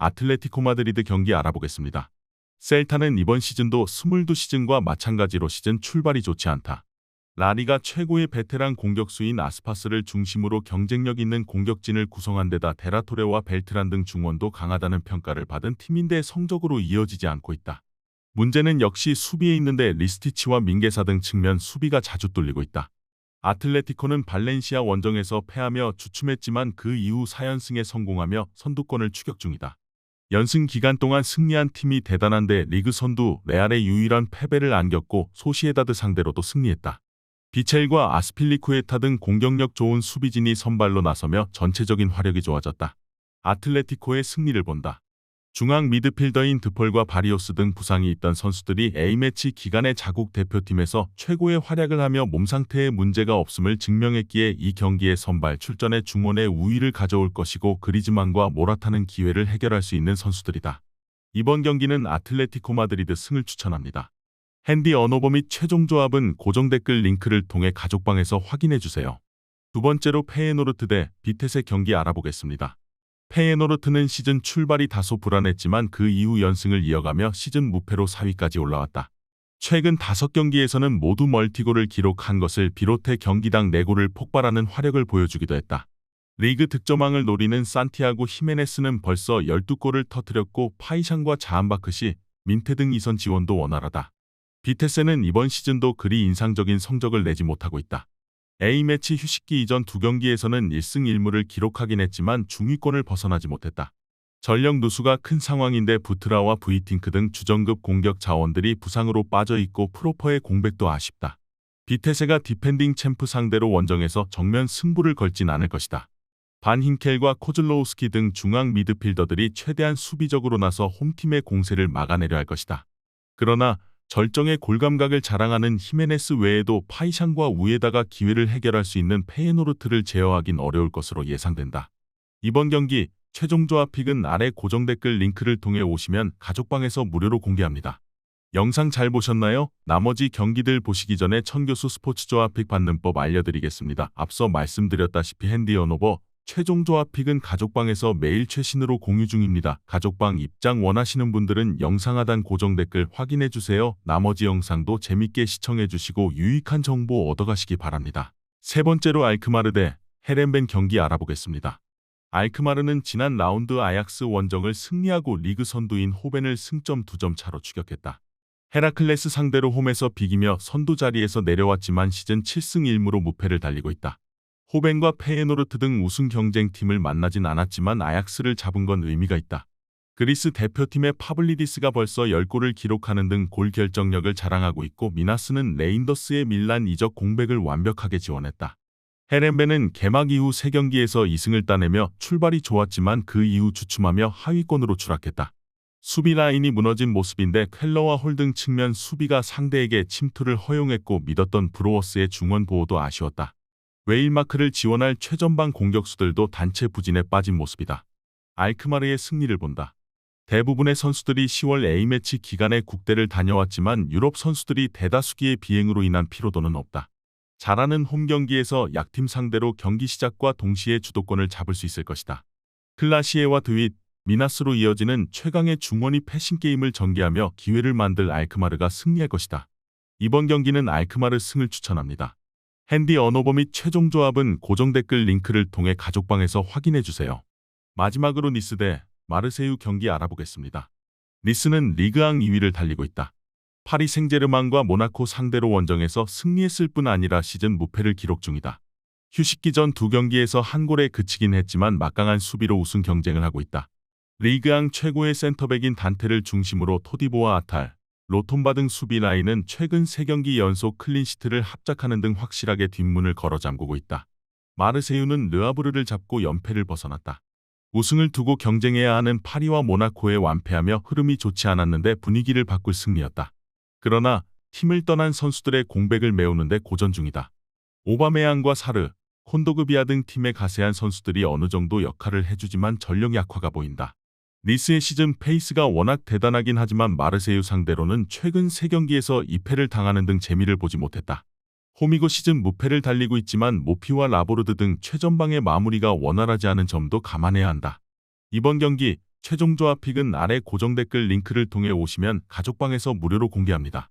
아틀레티코 마드리드 경기 알아보겠습니다. 셀타는 이번 시즌도 22시즌과 마찬가지로 시즌 출발이 좋지 않다. 라리가 최고의 베테랑 공격수인 아스파스를 중심으로 경쟁력 있는 공격진을 구성한 데다 데라토레와 벨트란 등 중원도 강하다는 평가를 받은 팀인데 성적으로 이어지지 않고 있다. 문제는 역시 수비에 있는데 리스티치와 민게사 등 측면 수비가 자주 뚫리고 있다. 아틀레티코는 발렌시아 원정에서 패하며 주춤했지만 그 이후 4연승에 성공하며 선두권을 추격 중이다. 연승 기간 동안 승리한 팀이 대단한데 리그 선두 레알의 유일한 패배를 안겼고 소시에다드 상대로도 승리했다. 비첼과 아스필리쿠에타 등 공격력 좋은 수비진이 선발로 나서며 전체적인 화력이 좋아졌다. 아틀레티코의 승리를 본다. 중앙 미드필더인 드폴과 바리오스 등 부상이 있던 선수들이 A매치 기간에 자국 대표팀에서 최고의 활약을 하며 몸 상태에 문제가 없음을 증명했기에 이 경기에 선발 출전해 중원의 우위를 가져올 것이고 그리즈만과 모라타는 기회를 해결할 수 있는 선수들이다. 이번 경기는 아틀레티코 마드리드 승을 추천합니다. 핸디 언어버 및 최종 조합은 고정 댓글 링크를 통해 가족방에서 확인해 주세요. 두 번째로 페에노르트 대 비텟의 경기 알아보겠습니다. 페에노르트는 시즌 출발이 다소 불안했지만 그 이후 연승을 이어가며 시즌 무패로 4위까지 올라왔다. 최근 5경기에서는 모두 멀티골을 기록한 것을 비롯해 경기당 4골을 폭발하는 화력을 보여주기도 했다. 리그 득점왕을 노리는 산티아고 히메네스는 벌써 12골을 터뜨렸고 파이샹과 자한바크시, 민테 등 이선 지원도 원활하다. 비테세는 이번 시즌도 그리 인상적인 성적을 내지 못하고 있다. A매치 휴식기 이전 두 경기에서는 1승 1무를 기록하긴 했지만 중위권을 벗어나지 못했다. 전력 누수가 큰 상황인데 부트라와 브이팅크 등 주전급 공격 자원들이 부상으로 빠져있고 프로퍼의 공백도 아쉽다. 비테세가 디펜딩 챔프 상대로 원정에서 정면 승부를 걸진 않을 것이다. 반 힌켈과 코즐로우스키 등 중앙 미드필더들이 최대한 수비적으로 나서 홈팀의 공세를 막아내려 할 것이다. 그러나 절정의 골감각을 자랑하는 히메네스 외에도 파이샹과 우에다가 기회를 해결할 수 있는 페에노르트를 제어하긴 어려울 것으로 예상된다. 이번 경기 최종 조합 픽은 아래 고정 댓글 링크를 통해 오시면 가족방에서 무료로 공개합니다. 영상 잘 보셨나요? 나머지 경기들 보시기 전에 천교수 스포츠 조합 픽 받는 법 알려드리겠습니다. 앞서 말씀드렸다시피 핸디 언오버 최종 조합 픽은 가족방에서 매일 최신으로 공유 중입니다. 가족방 입장 원하시는 분들은 영상 하단 고정 댓글 확인해 주세요. 나머지 영상도 재밌게 시청해 주시고 유익한 정보 얻어가시기 바랍니다. 세 번째로 알크마르 대 헤렌벤 경기 알아보겠습니다. 알크마르는 지난 라운드 아약스 원정을 승리하고 리그 선두인 호벤을 승점 2점 차로 추격했다. 헤라클레스 상대로 홈에서 비기며 선두 자리에서 내려왔지만 시즌 7승 1무로 무패를 달리고 있다. 호벤과 페에노르트 등 우승 경쟁팀을 만나진 않았지만 아약스를 잡은 건 의미가 있다. 그리스 대표팀의 파블리디스가 벌써 10골을 기록하는 등 골 결정력을 자랑하고 있고 미나스는 레인더스의 밀란 이적 공백을 완벽하게 지원했다. 헤렌베는 개막 이후 3경기에서 2승을 따내며 출발이 좋았지만 그 이후 주춤하며 하위권으로 추락했다. 수비 라인이 무너진 모습인데 켈러와 홀 등 측면 수비가 상대에게 침투를 허용했고 믿었던 브로워스의 중원 보호도 아쉬웠다. 웨일마크를 지원할 최전방 공격수들도 단체 부진에 빠진 모습이다. 알크마르의 승리를 본다. 대부분의 선수들이 10월 A매치 기간에 국대를 다녀왔지만 유럽 선수들이 대다수기의 비행으로 인한 피로도는 없다. 잘하는 홈 경기에서 약팀 상대로 경기 시작과 동시에 주도권을 잡을 수 있을 것이다. 클라시에와 드윗, 미나스로 이어지는 최강의 중원이 패싱 게임을 전개하며 기회를 만들 알크마르가 승리할 것이다. 이번 경기는 알크마르 승을 추천합니다. 핸디 언어버 및 최종 조합은 고정 댓글 링크를 통해 가족방에서 확인해 주세요. 마지막으로 니스 대 마르세유 경기 알아보겠습니다. 니스는 리그앙 2위를 달리고 있다. 파리 생제르망과 모나코 상대로 원정에서 승리했을 뿐 아니라 시즌 무패를 기록 중이다. 휴식기 전 두 경기에서 한 골에 그치긴 했지만 막강한 수비로 우승 경쟁을 하고 있다. 리그앙 최고의 센터백인 단테를 중심으로 토디보와 아탈, 로톤바 등 수비 라인은 최근 3경기 연속 클린시트를 합작하는 등 확실하게 뒷문을 걸어 잠그고 있다. 마르세유는 르아브르를 잡고 연패를 벗어났다. 우승을 두고 경쟁해야 하는 파리와 모나코에 완패하며 흐름이 좋지 않았는데 분위기를 바꿀 승리였다. 그러나 팀을 떠난 선수들의 공백을 메우는데 고전 중이다. 오바메양과 사르, 콘도그비아 등 팀의 가세한 선수들이 어느 정도 역할을 해주지만 전력 약화가 보인다. 니스의 시즌 페이스가 워낙 대단하긴 하지만 마르세유 상대로는 최근 3경기에서 2패를 당하는 등 재미를 보지 못했다. 호미고 시즌 무패를 달리고 있지만 모피와 라보르드 등 최전방의 마무리가 원활하지 않은 점도 감안해야 한다. 이번 경기 최종 조합 픽은 아래 고정 댓글 링크를 통해 오시면 가족방에서 무료로 공개합니다.